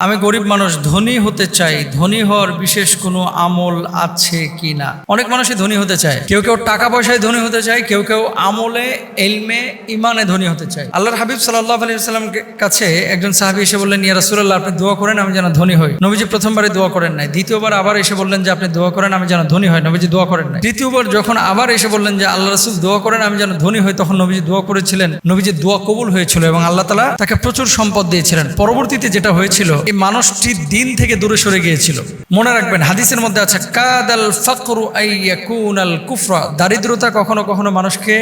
আমি গরিব মানুষ, ধনী হতে চাই। ধনী হওয়ার বিশেষ কোনো আমল আছে কি না? অনেক মানুষই ধনী হতে চায়। কেউ কেউ টাকা পয়সায় ধনী হতে চায়, কেউ কেউ আমলে, এলমে ইমানে ধনী হতে চায়। আল্লাহর হাবিব সাল্লাহ আলী সাল্লামের কাছে একজন সাহাবি এসে বললেন, ইয়া রাসুল্লাহ আপনি দোয়া করেন, আমি যেন ধনী হই। নবীজি প্রথমবারে দোয়া করেন নাই। দ্বিতীয়বার আবার এসে বললেন যে, আপনি দোয়া করেন, আমি যেন ধনী হয় নবীজি দোয়া করেন নাই। তৃতীয়বার যখন আবার এসে বললেন যে, আল্লাহ রাসুল, দোয়া করেন, আমি যেন ধনী হই, তখন নবীজি দোয়া করেছিলেন। নবীজি দোয়া কবুল হয়েছিল এবং আল্লাহ তালা তাকে প্রচুর সম্পদ দিয়েছিলেন। পরবর্তীতে যেটা হয়েছিল এই মানুষটি দিন থেকে দূরে সরে গিয়েছিল। মনে রাখবেন, হাদিসের মধ্যে আছে, কাদাল ফাকরু আইয়াকুনাল কুফরা। দারিদ্রতা কখনো কখনো মানুষকে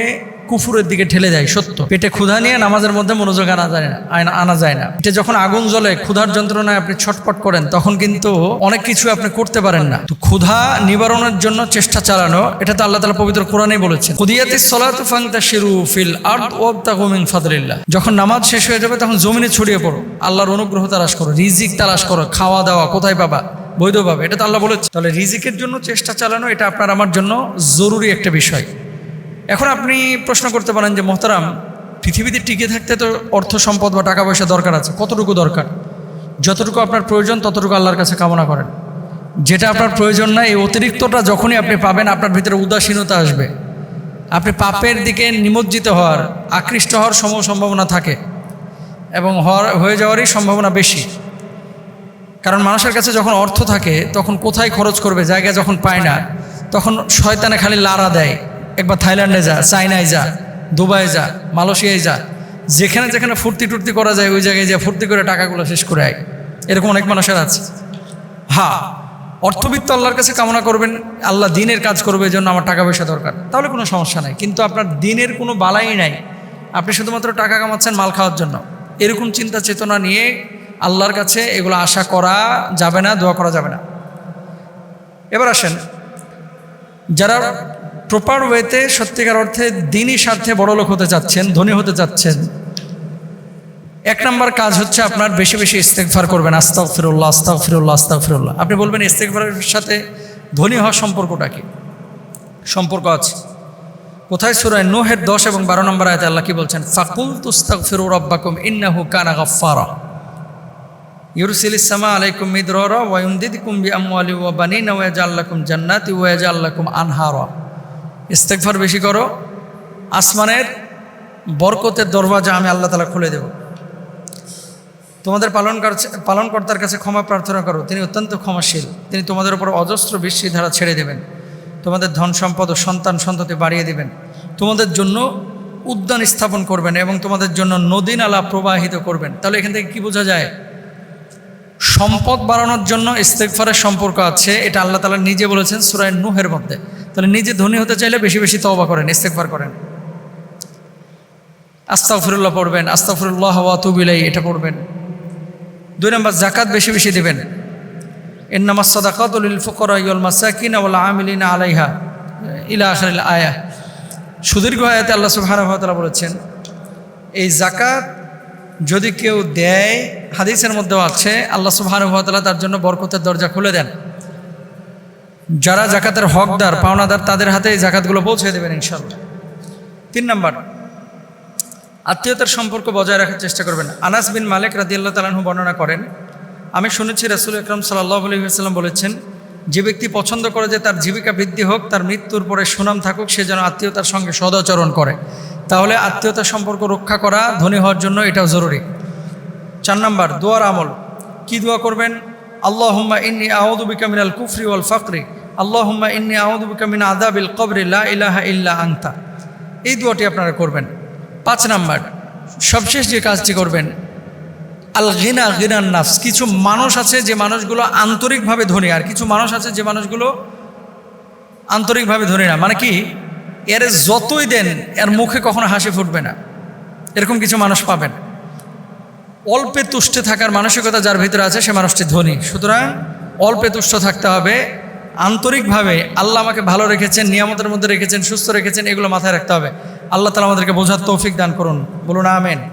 কুফুরের দিকে ঠেলে যায় সত্য। পেটে ক্ষুধা নিয়ে নামাজের মধ্যে মনোযোগ আনা যায় না আনা যায় না। এটা যখন আগুন জ্বলে, ক্ষুধার যন্ত্রণায় আপনি ছটপট করেন, তখন কিন্তু অনেক কিছু আপনি করতে পারেন না। তো ক্ষুধা নিবারণের জন্য চেষ্টা চালানো, এটা তো আল্লাহ তালা পবিত্র কোরআনেই বলেছেন। খুদিয়াতি সলাতু ফাংতা শিরু ফিল আর্দ ওয়াবতাগু মিন ফাদলিল্লাহ। যখন নামাজ শেষ হয়ে যাবে, তখন জমিনে ছড়িয়ে পড়ো। আল্লাহর অনুগ্রহ তালাশ করো, রিজিক তালাশ করো, খাওয়া দাওয়া কোথায় পাবা? বৈধভাবে, এটা তো আল্লাহ বলেছে তাহলে রিজিকের জন্য চেষ্টা চালানো, এটা আপনার, আমার জন্য জরুরি একটা বিষয়। এখন আপনি প্রশ্ন করতে পারেন যে, মোহতারাম, পৃথিবীতে টিকে থাকতে তো অর্থ সম্পদ বা টাকা পয়সা দরকার আছে, কতটুকু দরকার? যতটুকু আপনার প্রয়োজন, ততটুকু আল্লাহর কাছে কামনা করেন। যেটা আপনার প্রয়োজন না, এই অতিরিক্তটা যখনই আপনি পাবেন, আপনার ভিতরে উদাসীনতা আসবে। আপনি পাপের দিকে নিমজ্জিত হওয়ার, আকৃষ্ট হওয়ার সম সম্ভাবনা থাকে এবং হওয়ার, হয়ে যাওয়ারই সম্ভাবনা বেশি। কারণ মানুষের কাছে যখন অর্থ থাকে, তখন কোথায় খরচ করবে, জায়গা যখন পায় না, তখন শয়তানে খালি লারা দেয়। একবার থাইল্যান্ডে যা, চাইনায় যা দুবাই যা, মালয়েশিয়ায় যা, যেখানে যেখানে ফুর্তি টুর্তি করা যায়, ওই জায়গায় যা ফুর্তি করে টাকাগুলো শেষ করে আয়। এরকম অনেক মানুষের আছে। হ্যাঁ অর্থবিত্ত আল্লাহর কাছে কামনা করবেন, আল্লাহ দিনের কাজ করবে জন্য আমার টাকা পয়সা দরকার। তাহলে কোনো সমস্যা নাই, কিন্তু আপনার দিনের কোনো বালাই নাই। আপনি শুধুমাত্র টাকা কামাচ্ছেন মাল খাওয়ার জন্য। এরকম চিন্তা চেতনা নিয়ে আল্লাহর কাছে এগুলো আশা করা যাবে না, দোয়া করা যাবে না। এবার আসেন, যারা প্রপার ওয়েতে সত্যিকার অর্থে দিনই স্বার্থে বড়লোক হতে চাচ্ছেন, ধনী হতে চাচ্ছেন। এক নম্বর কাজ হচ্ছে আপনার বেশি বেশি ইস্তেকফার করবেন আস্তাক ফিরুল্লাহ আস্তাক ফিরুল্লাহ আস্তাক ফিরুল্লাহ আপনি বলবেন ইস্তেকফারের সাথে ধনী হওয়ার সম্পর্কটা কি? সম্পর্ক আছে। কোথায় সুরায় নোহের দশ এবং বারো নম্বর আয়তে আল্লাহ কি বলছেন? ফাকুল তুস্তাক ফিরুর রব্বাকুম ইন্নাহু কানা গাফফারা। ইউরসিল ইসলামা আলাইকুম মিদরা ওয়ায়ুমদিদিকুম বি আমওয়ালি ওয়া বানিনা ওয়া জাল্লাকুম জান্নাতি ওয়া জাল্লাকুম আনহারা। ইস্তেগফার বেশি করো, আসমানের বরকতের দরওয়াজা আমি আল্লাহ তালা খুলে দেব। তোমাদের পালন পালনকর্তার কাছে ক্ষমা প্রার্থনা করো, তিনি অত্যন্ত ক্ষমাশীল, তিনি তোমাদের উপর অজস্র বৃষ্টি ধারা ছেড়ে দেবেন, তোমাদের ধন সম্পদ ও সন্তান সন্ততি বাড়িয়ে দেবেন, তোমাদের জন্য উদ্যান স্থাপন করবেন এবং তোমাদের জন্য নদী নালা প্রবাহিত করবেন। তাহলে এখান থেকে কি বোঝা যায়? সম্পদ বাড়ানোর জন্য ইস্তেকফারের সম্পর্ক আছে, এটা আল্লাহ তালা নিজে বলেছেন সুরায় নুহের মধ্যে। তাহলে নিজে ধনী হতে চাইলে বেশি বেশি তওবা করেন ইস্তেকফার করেন। আস্তাফিরুল্লাহ পড়বেন আস্তাফিরুল্লাহ ওয়াতুবিলাই এটা পড়বেন। দুই নম্বর জাকাত বেশি বেশি দেবেন। এর এন্নামা সদাকাতুল ফকরা ইউল মাসাকিন ওয়াল আমিলিনা আলাইহা, ইলা আখরিল আয়া সুদীর্ঘ আয়াতে আল্লাহ তাআলা বলেছেন, এই জাকাত যদি কেউ দেয়, হাদিসের মধ্যেও আছে, আল্লাহ তাআলা তার জন্য বরকতের দরজা খুলে দেন। যারা জাকাতের হকদার, পাওনাদার, তাদের হাতে এই জাকাতগুলো পৌঁছে দেবেন ইনশাল্লাহ তিন নম্বর, আত্মীয়তার সম্পর্ক বজায় রাখার চেষ্টা করবেন। আনাস বিন মালিক রাদিয়াল্লাহু তাআলাহু বর্ণনা করেন, আমি শুনেছি রাসুল আকরাম সাল্লাল্লাহু আলাইহি ওয়াসাল্লাম বলেছেন, যে ব্যক্তি পছন্দ করে যে তার জীবিকা বৃদ্ধি হোক, তার মৃত্যুর পরে সুনাম থাকুক, সে যেন আত্মীয়তার সঙ্গে সদাচরণ করে। তাহলে আত্মীয়তার সম্পর্ক রক্ষা করা ধনী হওয়ার জন্য এটাও জরুরি। চার নম্বর, দোয়ার আমল। কি দোয়া করবেন? আল্লাহ ইন্নি আউদুবিকা মিনাল কুফরি ওয়াল ফাকরি। আল্লাহ হুম্মা ইন্নি মিন আদাবিল কবরি, লা ইলাহা ইল্লা আংতা এই দোয়াটি আপনারা করবেন। পাঁচ নাম্বার, সবশেষ যে কাজটি করবেন আল গিনা গিনান নাফস। কিছু মানুষ আছে যে মানুষগুলো আন্তরিকভাবে ধনী, আর কিছু মানুষ আছে যে মানুষগুলো আন্তরিকভাবে ধনী না। মানে কি? এর যতই দেন, এর মুখে কখনো হাসি ফুটবে না। এরকম কিছু মানুষ পাবেন। অল্পে তুষ্টে থাকার মানসিকতা যার ভিতরে আছে, সে মানুষটি ধনী। সুতরাং অল্পে তুষ্ট থাকতে হবে। আন্তরিকভাবে আল্লাহ আমাকে ভালো রেখেছেন, নিয়ামতের মধ্যে রেখেছেন, সুস্থ রেখেছেন, এগুলো মাথায় রাখতে হবে। আল্লাহ তালা আমাদেরকে বোঝার তৌফিক দান করুন। বলুন, আমেন।